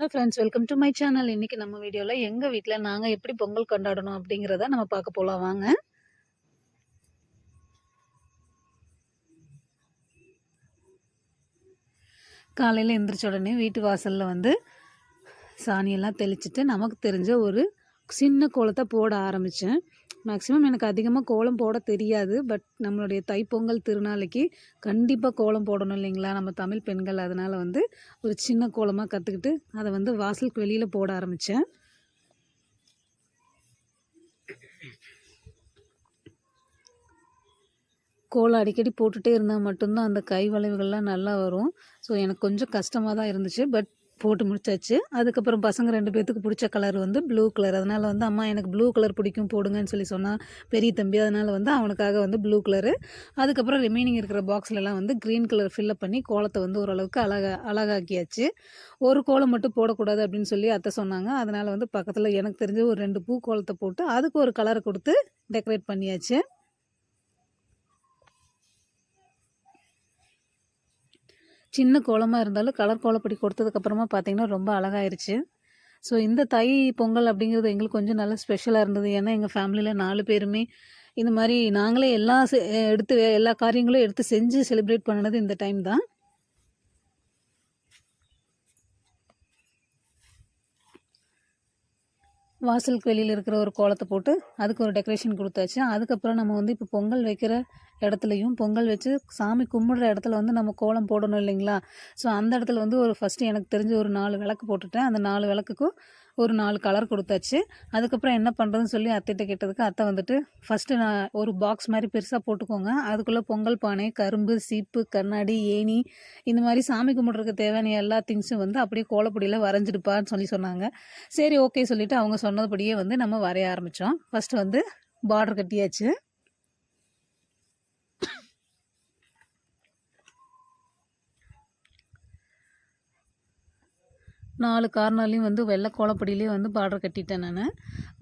Hello friends welcome to my channel இன்னைக்கு நம்ம வீடியோவில் எங்கள் வீட்டில் நாங்கள் எப்படி பொங்கல் கொண்டாடணும் அப்படிங்கிறத நம்ம பார்க்க போகலாம் வாங்க. காலையில் எந்திரிச்ச உடனே வீட்டு வாசலில் வந்து சாணியெல்லாம் தெளிச்சிட்டு நமக்கு தெரிஞ்ச ஒரு சின்ன கோலத்தை போட ஆரம்பித்தேன் மேக்ஸிமம் எனக்கு அதிகமாக கோலம் போட தெரியாது பட் நம்மளுடைய தைப்பொங்கல் திருநாளைக்கு கண்டிப்பாக கோலம் போடணும் இல்லைங்களா? நம்ம தமிழ் பெண்கள். அதனால் வந்து ஒரு சின்ன கோலமாக கற்றுக்கிட்டு அதை வந்து வாசலுக்கு வெளியில் போட ஆரம்பித்தேன் கோலம் அடிக்கடி போட்டுகிட்டே இருந்தால் மட்டும்தான் அந்த கை வளைவுகள்லாம் நல்லா வரும். ஸோ எனக்கு கொஞ்சம் கஷ்டமாக தான் இருந்துச்சு பட் போட்டு முடிச்சாச்சு. அதுக்கப்புறம் பசங்க ரெண்டு பேர்த்துக்கு பிடிச்ச கலர் வந்து ப்ளூ கலர் அதனால் வந்து அம்மா எனக்கு ப்ளூ கலர் பிடிக்கும் போடுங்கன்னு சொல்லி சொன்னால் பெரிய தம்பி. அதனால் வந்து அவனுக்காக வந்து ப்ளூ கலரு அதுக்கப்புறம் ரிமைனிங் இருக்கிற பாக்ஸ்லலாம் வந்து க்ரீன் கலர் ஃபில்லப் பண்ணி கோலத்தை வந்து ஓரளவுக்கு அழகா அழகாக்கியாச்சு. ஒரு கோலம் மட்டும் போடக்கூடாது அப்படின்னு சொல்லி அத்தை சொன்னாங்க. அதனால் வந்து பக்கத்தில் எனக்கு தெரிஞ்ச ஒரு ரெண்டு பூ கோலத்தை போட்டு அதுக்கு ஒரு கலரை கொடுத்து டெக்கரேட் பண்ணியாச்சு. சின்ன கோலமாக இருந்தாலும் கலர் கோலப்படி கொடுத்ததுக்கப்புறமா பார்த்தீங்கன்னா ரொம்ப அழகாயிருச்சு. ஸோ இந்த தை பொங்கல் அப்படிங்கிறது எங்களுக்கு கொஞ்சம் நல்லா ஸ்பெஷலாக இருந்தது. ஏன்னா எங்கள் ஃபேமிலியில் நாலு பேருமே இந்த மாதிரி நாங்களே எல்லா எடுத்து எல்லா காரியங்களும் எடுத்து செஞ்சு செலிப்ரேட் பண்ணினது இந்த டைம் தான். வாசலுக்கு வெளியில் இருக்கிற ஒரு கோலத்தை போட்டு அதுக்கு ஒரு டெக்கரேஷன் கொடுத்தாச்சு. அதுக்கப்புறம் நம்ம வந்து இப்போ பொங்கல் வைக்கிற இடத்துலையும் பொங்கல் வச்சு சாமி கும்பிடுற இடத்துல வந்து நம்ம கோலம் போடணும் இல்லைங்களா? ஸோ அந்த இடத்துல வந்து ஒரு ஃபஸ்ட்டு எனக்கு தெரிஞ்ச ஒரு நாலு விளக்கு போட்டுட்டேன். அந்த நாலு விளக்குக்கும் ஒரு நாலு கலர் கொடுத்தாச்சு. அதுக்கப்புறம் என்ன பண்ணுறதுன்னு சொல்லி அத்தைகிட்ட கேட்டதுக்கு அத்தை வந்துட்டு ஃபஸ்ட்டு நான் ஒரு பாக்ஸ் மாதிரி பெருசாக போட்டுக்கோங்க. அதுக்குள்ளே பொங்கல் பானை கரும்பு சீப்பு கண்ணாடி ஏணி இந்த மாதிரி சாமி கும்பிட்றதுக்கு தேவையான எல்லா திங்ஸும் வந்து அப்படியே கோலப்பொடியில் வரைஞ்சிடுப்பான்னு சொல்லி சொன்னாங்க. சரி ஓகே சொல்லிவிட்டு அவங்க சொன்னதுபடியே வந்து நம்ம வரைய ஆரம்பித்தோம் ஃபஸ்ட்டு வந்து பார்டர் கட்டியாச்சு. நாலு கார்னர்லேயும் வந்து வெள்ளை கோலப்படியிலே வந்து பார்டர் கட்டிட்டேன் நான்.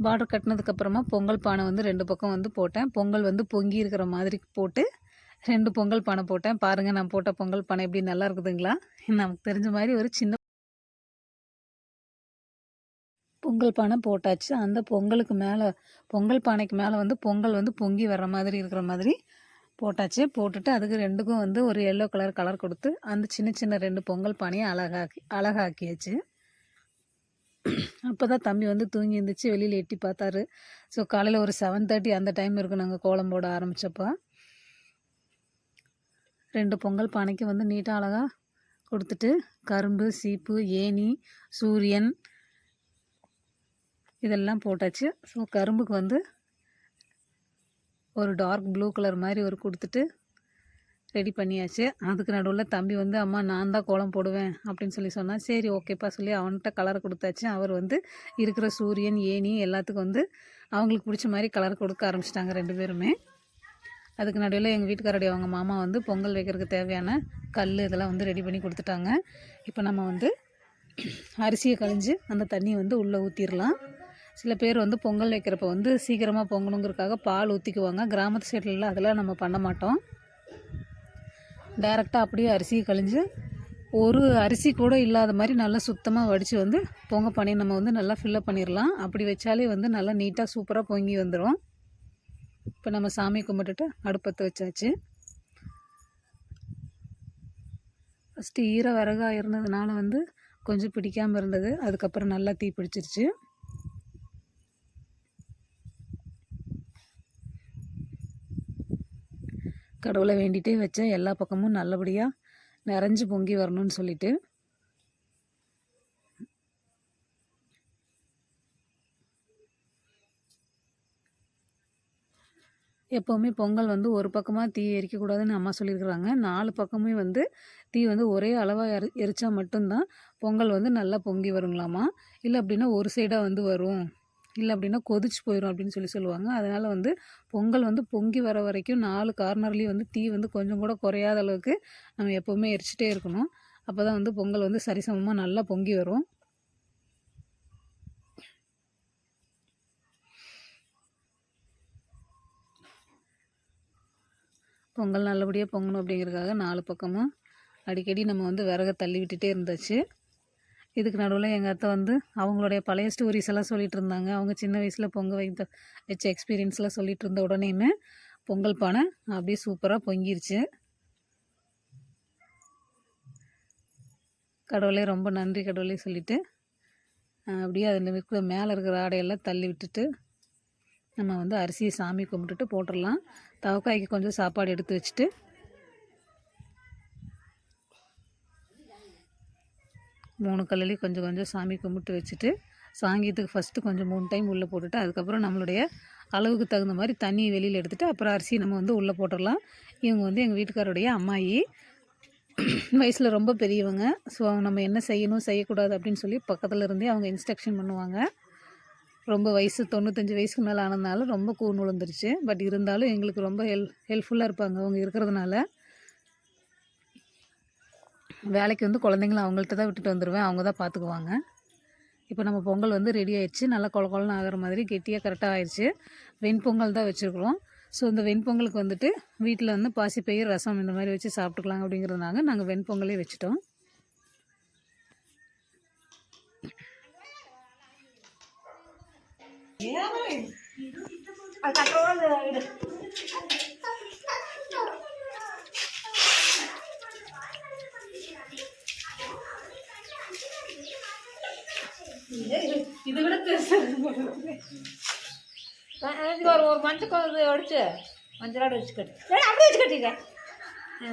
பார்டர் கட்டினதுக்கப்புறமா பொங்கல் பானை வந்து ரெண்டு பக்கம் வந்து போட்டேன். பொங்கல் வந்து பொங்கி இருக்கிற மாதிரி போட்டு ரெண்டு பொங்கல் பானை போட்டேன். பாருங்கள் நான் போட்ட பொங்கல் பானை எப்படி நல்லா இருக்குதுங்களா? நமக்கு தெரிஞ்ச மாதிரி ஒரு சின்ன பொங்கல் பானை போட்டாச்சு. அந்த பொங்கலுக்கு மேலே பொங்கல் பானைக்கு மேலே வந்து பொங்கல் வந்து பொங்கி வர்ற மாதிரி இருக்கிற மாதிரி போட்டாச்சு. போட்டுட்டு அதுக்கு ரெண்டுக்கும் வந்து ஒரு எல்லோ கலர் கலர் கொடுத்து அந்த சின்ன சின்ன ரெண்டு பொங்கல் பானையை அழகாக்கி அழகாக்கியாச்சு. அப்போ தான் தம்பி வந்து தூங்கி இருந்துச்சு வெளியில் எட்டி பார்த்தாரு. ஸோ காலையில் ஒரு செவன் தேர்ட்டி அந்த டைம் இருக்கும் நாங்கள் கோலம் போட ஆரம்பித்தப்போ ரெண்டு பொங்கல் பானைக்கு வந்து நீட்டாக அழகாக கொடுத்துட்டு கரும்பு சீப்பு ஏணி சூரியன் இதெல்லாம் போட்டாச்சு. ஸோ கரும்புக்கு வந்து ஒரு டார்க் ப்ளூ கலர் மாதிரி ஒரு கொடுத்துட்டு ரெடி பண்ணியாச்சு. அதுக்கு நடுவில் தம்பி வந்து அம்மா நான் தான் கோலம் போடுவேன் அப்படின்னு சொல்லி சொன்னால் சரி ஓகேப்பா சொல்லி அவன்கிட்ட கலர் கொடுத்தாச்சு. அவர் வந்து இருக்கிற சூரியன் ஏனி எல்லாத்துக்கும் வந்து அவங்களுக்கு பிடிச்ச மாதிரி கலர் கொடுக்க ஆரம்பிச்சிட்டாங்க ரெண்டு பேருமே. அதுக்கு நடுவில் எங்கள் வீட்டுக்காரருடைய அவங்க மாமா வந்து பொங்கல் வைக்கிறதுக்கு தேவையான கல் இதெல்லாம் வந்து ரெடி பண்ணி கொடுத்துட்டாங்க. இப்போ நம்ம வந்து அரிசியை கழிஞ்சு அந்த தண்ணியை வந்து உள்ளே ஊற்றிடலாம் சில பேர் வந்து பொங்கல் வைக்கிறப்ப வந்து சீக்கிரமாக பொங்கணுங்கிறதுக்காக பால் ஊற்றிக்குவாங்க கிராமத்து சைட்லலாம் அதெல்லாம் நம்ம பண்ண மாட்டோம். டேரெக்டாக அப்படியே அரிசி கழிஞ்சு ஒரு அரிசி கூட இல்லாத மாதிரி நல்லா சுத்தமாக வடித்து வந்து பொங்க பண்ணி நம்ம வந்து நல்லா ஃபில்லப் பண்ணிடலாம் அப்படி வச்சாலே வந்து நல்லா நீட்டாக சூப்பராக பொங்கி வந்துடும் இப்போ நம்ம சாமி கும்பிட்டுட்டு அடுப்பத்தை வச்சாச்சு. ஃபஸ்ட்டு ஈர விறகாக இருந்ததுனால வந்து கொஞ்சம் பிடிக்காமல் இருந்தது. அதுக்கப்புறம் நல்லா தீ பிடிச்சிருச்சு. கடவுளை வேண்டிகிட்டே வச்சேன். எல்லா பக்கமும் நல்லபடியாக நிறைஞ்சு பொங்கி வரணும்னு சொல்லிட்டு. எப்போவுமே பொங்கல் வந்து ஒரு பக்கமாக தீ எரிக்கக்கூடாதுன்னு அம்மா சொல்லியிருக்கிறாங்க. நாலு பக்கமே வந்து தீ வந்து ஒரே அளவாக எரி எரித்தா மட்டும்தான் பொங்கல் வந்து நல்லா பொங்கி வருங்களாமா இல்லை அப்படின்னா ஒரு சைடாக வந்து வரும். இல்லை அப்படின்னா கொதிச்சு போயிடும் அப்படின்னு சொல்லி சொல்லுவாங்க. அதனால் வந்து பொங்கல் வந்து பொங்கி வர வரைக்கும் நாலு கார்னர்லேயும் வந்து தீ வந்து கொஞ்சம் கூட குறையாத அளவுக்கு நம்ம எப்போவுமே எரிச்சிட்டே இருக்கணும். அப்போ தான் வந்து பொங்கல் வந்து சரிசமமாக நல்லா பொங்கி வரும். பொங்கல் நல்லபடியாக பொங்கணும் அப்படிங்கிறதுக்காக நாலு பக்கமும் அடிக்கடி நம்ம வந்து விறகை தள்ளி விட்டுட்டே இருந்தாச்சு. இதுக்கு நடுவில் எங்கள் அத்தை வந்து அவங்களுடைய பழைய ஸ்டோரிஸ் எல்லாம் சொல்லிட்டு இருந்தாங்க அவங்க சின்ன வயசில் பொங்கல் வைத்த வச்ச எக்ஸ்பீரியன்ஸ்லாம் சொல்லிட்டு இருந்த உடனேயுமே பொங்கல் பானை அப்படியே சூப்பராக பொங்கிருச்சு. கடவுளே ரொம்ப நன்றி கடவுளே சொல்லிட்டு அப்படியே அதில் இருக்கிற மேலே இருக்கிற ஆடையெல்லாம் தள்ளி விட்டுட்டு நம்ம வந்து அரிசியை சாமி கும்பிட்டுட்டு போட்டுடலாம். தவக்காய்க்கு கொஞ்சம் சாப்பாடு எடுத்து வச்சுட்டு மூணு கல்லுலேயும் கொஞ்சம் கொஞ்சம் சாமி கும்பிட்டு வச்சுட்டு சாங்கியத்துக்கு ஃபஸ்ட்டு கொஞ்சம் மூணு டைம் உள்ளே போட்டுவிட்டு அதுக்கப்புறம் நம்மளுடைய அளவுக்கு தகுந்த மாதிரி தண்ணியை வெளியில் எடுத்துகிட்டு அப்புறம் அரிசி நம்ம வந்து உள்ளே போட்டுடலாம். இவங்க வந்து எங்கள் வீட்டுக்காரருடைய அம்மாயி வயசில் ரொம்ப பெரியவங்க. ஸோ நம்ம என்ன செய்யணும் செய்யக்கூடாது அப்படின்னு சொல்லி பக்கத்தில் இருந்தே அவங்க இன்ஸ்ட்ரக்ஷன் பண்ணுவாங்க. ரொம்ப வயசு தொண்ணூத்தஞ்சு வயசுக்கு மேலே ஆனதுனால ரொம்ப கூண் விழுந்துருச்சு பட் இருந்தாலும் எங்களுக்கு ரொம்ப ஹெல் ஹெல்ப்ஃபுல்லாக இருப்பாங்க. அவங்க இருக்கிறதுனால வேலைக்கு வந்து குழந்தைங்கள அவங்கள்ட்ட தான் விட்டுட்டு வந்துடுவேன் அவங்க தான் பார்த்துக்குவாங்க இப்போ நம்ம பொங்கல் வந்து ரெடி ஆயிடுச்சு. நல்லா கொல கொலன்னு ஆகிற மாதிரி கெட்டியாக கரெக்டாக ஆயிடுச்சு. வெண்பொங்கல் தான் வச்சுருக்குறோம். ஸோ இந்த வெண்பொங்கலுக்கு வந்துட்டு வீட்டில் வந்து பாசிப்பயிர் ரசம் இந்த மாதிரி வச்சு சாப்பிட்டுக்கலாம் அப்படிங்கிறதுனால நாங்கள் வெண்பொங்கலே வச்சுட்டோம். இதை விட இது ஒரு ஒரு மஞ்சள் இது அடிச்சு மஞ்சளோட வச்சு கட்டி. அப்படியே வச்சு கட்டிக்க ஆ.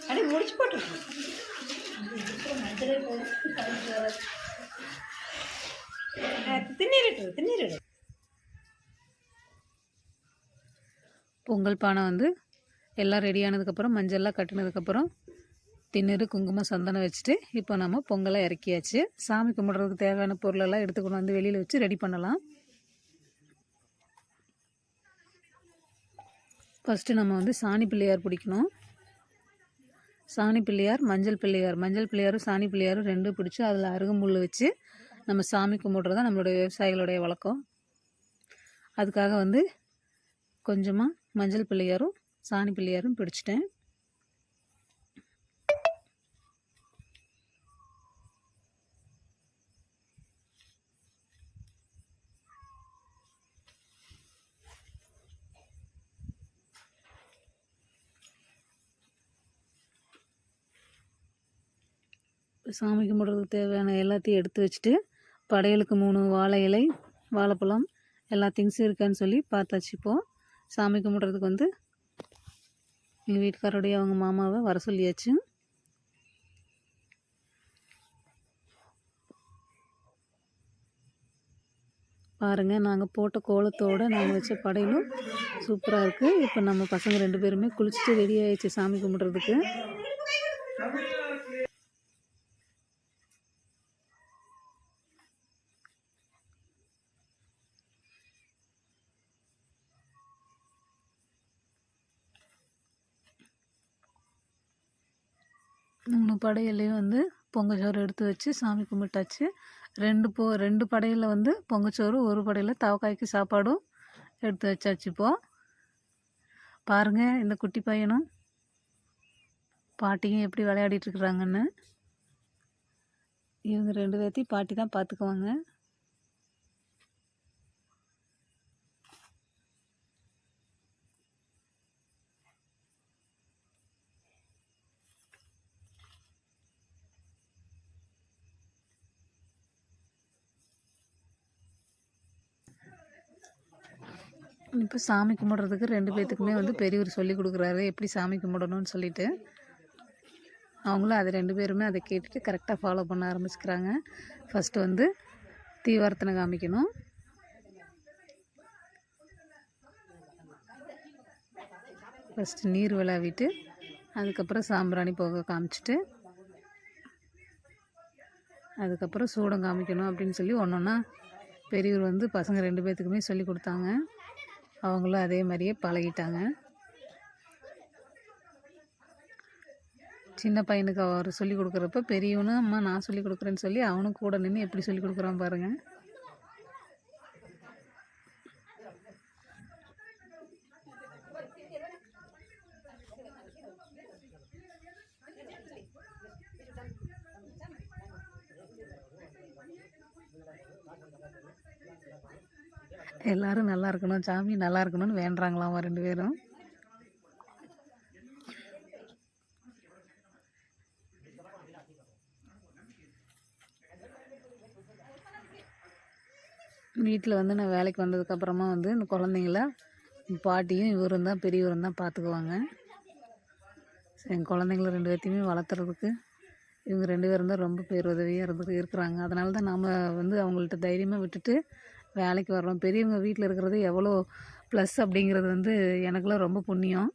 அப்படியே முடிச்சு போட்டு திண்ணீரிட்டு திண்ணீரிடு. பொங்கல் பானை வந்து எல்லாம் ரெடி ஆனதுக்கப்புறம் மஞ்சள்லாம் கட்டினதுக்கப்புறம் திண்ணறு குங்குமம் சந்தனம் வச்சுட்டு இப்போ நம்ம பொங்கலை இறக்கியாச்சு. சாமி கும்பிட்றதுக்கு தேவையான பொருளெல்லாம் எடுத்து கொண்டு வந்து வெளியில் வச்சு ரெடி பண்ணலாம். ஃபஸ்ட்டு நம்ம வந்து சாணி பிள்ளையார் பிடிக்கணும். சாணி பிள்ளையார் மஞ்சள் பிள்ளையார். மஞ்சள் பிள்ளையாரும் சாணி பிள்ளையாரும் ரெண்டும் பிடிச்சி அதில் அருகம்புல் வச்சு நம்ம சாமி கும்பிட்றது தான் நம்மளுடைய விவசாயிகளுடைய வழக்கம். அதுக்காக வந்து கொஞ்சமாக மஞ்சள் பிள்ளையாரும் சாணி பிள்ளையாரும் பிடிச்சிட்டேன். சாமி கும்பிட்றதுக்கு தேவையான எல்லாத்தையும் எடுத்து வச்சுட்டு படையலுக்கு மூணு வாழை இலை வாழைப்பழம் எல்லா திங்ஸும் இருக்கான்னு சொல்லி பார்த்தாச்சு இப்போது சாமி கும்பிட்றதுக்கு வந்து எங்கள் வீட்டுக்காரோடைய அவங்க மாமாவை வர சொல்லியாச்சு. பாருங்கள் நாங்கள் போட்ட கோலத்தோடு நாங்கள் வச்ச படையிலும் சூப்பராக இருக்குது இப்போ நம்ம பசங்க ரெண்டு பேருமே குளிச்சுட்டு ரெடி ஆயிடுச்சு சாமி கும்பிட்றதுக்கு. மூணு படையிலையும் வந்து பொங்கச்சோறு எடுத்து வச்சு சாமி கும்பிட்டாச்சு. ரெண்டு போ ரெண்டு படையில் வந்து பொங்கச்சோறு ஒரு படையில் தவக்காய்க்கு சாப்பாடும் எடுத்து வச்சாச்சு இப்போது பாருங்கள் இந்த குட்டி பையனும் பாட்டியும் எப்படி விளையாடிட்டுருக்குறாங்கன்னு இவங்க ரெண்டு பேர்த்தையும் பாட்டி தான் பார்த்துக்குவாங்க இப்போ சாமி கும்பிட்றதுக்கு ரெண்டு பேர்த்துக்குமே வந்து பெரியவர் சொல்லி கொடுக்குறாரு. எப்படி சாமி கும்பிடணும்னு சொல்லிட்டு. அவங்களும் அதை ரெண்டு பேருமே அதை கேட்டுட்டு கரெக்டாக ஃபாலோ பண்ண ஆரம்பிச்சுக்கிறாங்க. ஃபஸ்ட்டு வந்து தீவார்த்தனை காமிக்கணும். ஃபஸ்ட்டு நீர் விளாவிட்டு அதுக்கப்புறம் சாம்பிராணி போக காமிச்சிட்டு அதுக்கப்புறம் சூடம் காமிக்கணும் அப்படின்னு சொல்லி ஒன்று ஒன்றா பெரியவர் வந்து பசங்க ரெண்டு பேர்த்துக்குமே சொல்லி கொடுத்தாங்க. அவங்களும் அதே மாதிரியே பழகிட்டாங்க. சின்ன பையனுக்கு அவர் சொல்லிக் கொடுக்குறப்ப பெரியவனும் அம்மா நான் சொல்லிக் கொடுக்குறேன்னு சொல்லி அவனும் கூட நின்று எப்படி சொல்லிக் கொடுக்குறான் பாருங்கள் எல்லாரும் நல்லா இருக்கணும் சாமி நல்லா இருக்கணும்னு வேண்டுறாங்களாம் ரெண்டு பேரும். வீட்டில் வந்து நான் வேலைக்கு வந்ததுக்கப்புறமா வந்து இந்த குழந்தைங்கள பாட்டியும் இவரும் தான் பெரியவரும் தான் பார்த்துக்குவாங்க என் குழந்தைங்கள ரெண்டு பேர்த்தையுமே வளர்த்துறதுக்கு இவங்க ரெண்டு பேரும் தான் ரொம்ப பேருதவியாக இருந்து இருக்கிறாங்க. அதனால தான் நாம் வந்து அவங்கள்ட்ட தைரியமாக விட்டுட்டு வேலைக்கு வர்றோம். பெரியவங்க வீட்டில் இருக்கிறது எவ்வளோ ப்ளஸ் அப்படிங்கிறது வந்து எனக்குலாம் ரொம்ப புண்ணியம்.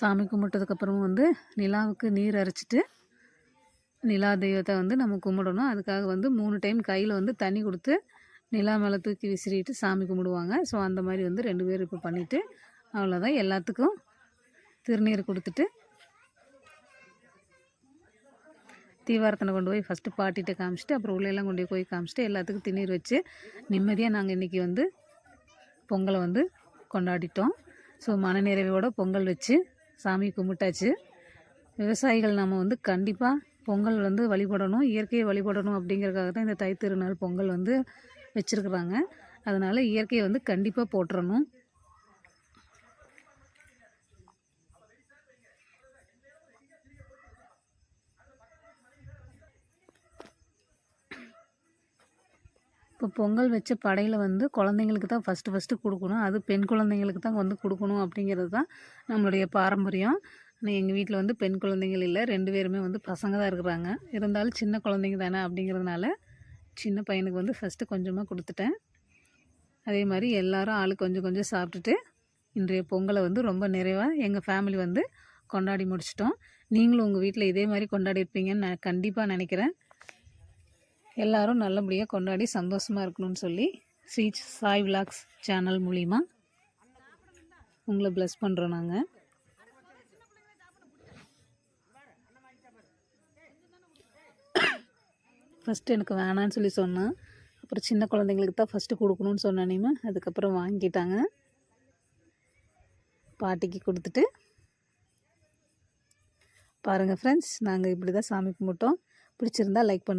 சாமி கும்பிட்டதுக்கப்புறமும் வந்து நிலாவுக்கு நீர் அரைச்சிட்டு நிலா தெய்வத்தை வந்து நம்ம கும்பிடணும். அதுக்காக வந்து மூணு டைம் கையில் வந்து தண்ணி கொடுத்து நிலா மேலே தூக்கி விசிறிட்டு சாமி கும்பிடுவாங்க. ஸோ அந்த மாதிரி வந்து ரெண்டு பேரும் இப்போ பண்ணிவிட்டு அவ்வளோதான் எல்லாத்துக்கும் திருநீர் கொடுத்துட்டு தீவாரத்தனை கொண்டு போய் ஃபஸ்ட்டு பாட்டிகிட்ட காமிச்சிட்டு அப்புறம் உள்ளெல்லாம் கொண்டு போய் காமிச்சிட்டு எல்லாத்துக்கும் திருநீர் வச்சு நிம்மதியாக நாங்கள் இன்றைக்கி வந்து பொங்கலை வந்து கொண்டாடிட்டோம். ஸோ மனநிறைவோடு பொங்கல் வச்சு சாமி கும்பிட்டாச்சு. விவசாயிகள் நம்ம வந்து கண்டிப்பாக பொங்கல் வந்து வழிபடணும் இயற்கையை வழிபடணும் அப்படிங்கிறதுக்காக தான் இந்த தை திருநாள் பொங்கல் வந்து வச்சுருக்குறாங்க. அதனால் இயற்கையை வந்து கண்டிப்பாக போட்டுறணும் இப்போ பொங்கல் வச்ச படையில் வந்து குழந்தைங்களுக்கு தான் ஃபஸ்ட்டு ஃபஸ்ட்டு கொடுக்கணும். அது பெண் குழந்தைங்களுக்கு தான் வந்து கொடுக்கணும் அப்படிங்கிறது தான் நம்மளுடைய பாரம்பரியம். ஆனால் எங்கள் வீட்டில் வந்து பெண் குழந்தைங்கள் இல்லை. ரெண்டு பேருமே வந்து பசங்க தான் இருக்கிறாங்க. இருந்தாலும் சின்ன குழந்தைங்க தானே அப்படிங்கிறதுனால சின்ன பையனுக்கு வந்து ஃபஸ்ட்டு கொஞ்சமாக கொடுத்துட்டேன். அதே மாதிரி எல்லாரும் ஆளு கொஞ்சம் கொஞ்சம் சாப்பிட்டுட்டு இன்றைய பொங்கலை வந்து ரொம்ப நிறைவாக எங்கள் ஃபேமிலி வந்து கொண்டாடி முடிச்சிட்டோம். நீங்களும் உங்கள் வீட்டில் இதே மாதிரி கொண்டாடி இருப்பீங்கன்னு நான் கண்டிப்பாக நினைக்கிறேன். எல்லாரும் நல்லபடியாக கொண்டாடி சந்தோஷமாக இருக்கணும்னு சொல்லி ஸ்ரீ சாய் விலாக்ஸ் சேனல் மூலிமா உங்களை ப்ளஸ் பண்ணுறோம் நாங்கள் ஃபஸ்ட்டு எனக்கு வேணான்னு சொல்லி சொன்னான். அப்புறம் சின்ன குழந்தைங்களுக்கு தான் ஃபஸ்ட்டு கொடுக்கணும்னு சொன்னேனேமே அதுக்கப்புறம் வாங்கிட்டாங்க பாட்டிக்கு கொடுத்துட்டு. பாருங்கள் ஃப்ரெண்ட்ஸ் நாங்கள் இப்படி தான் சாமி கும்பிட்டோம். பிடிச்சிருந்தா லைக் பண்ணுங்கள்